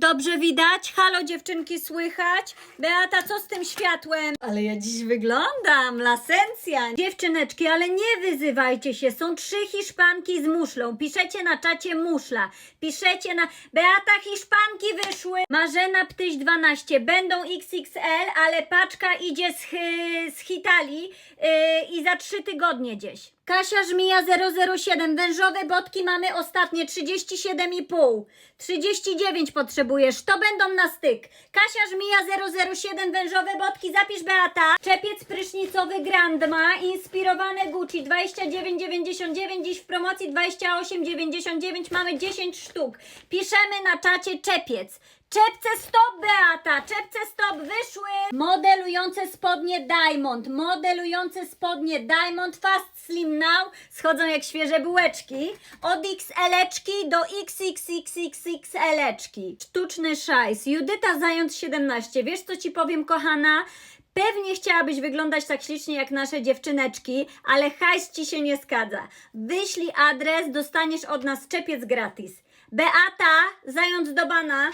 Dobrze widać? Halo dziewczynki, słychać? Beata, co z tym światłem? Ale ja dziś wyglądam, lasencja. Dziewczyneczki, ale nie wyzywajcie się. Są trzy Hiszpanki z muszlą. Piszecie na czacie muszla. Piszecie na... Beata, Hiszpanki wyszły. Marzena Ptyś 12. Będą XXL, ale paczka idzie z, z Hitali yy, i za trzy tygodnie gdzieś. Kasia Żmija 007, wężowe botki mamy ostatnie 37,5. 39 potrzebujesz, to będą na styk. Kasia Żmija 007, wężowe botki, zapisz Beata. Czepiec prysznicowy Grandma, inspirowane Gucci 29,99, dziś w promocji 28,99, mamy 10 sztuk. Piszemy na czacie czepiec. Czepce stop, Beata! Czepce stop, wyszły! Modelujące spodnie Diamond, modelujące spodnie Diamond Fast Slim Now, schodzą jak świeże bułeczki. Od XL-eczki do XXXXXL-eczki. Sztuczny szajs. Judyta Zając 17. Wiesz co ci powiem, kochana? Pewnie chciałabyś wyglądać tak ślicznie jak nasze dziewczyneczki, ale hajs ci się nie zgadza. Wyślij adres, dostaniesz od nas czepiec gratis. Beata, zając do bana.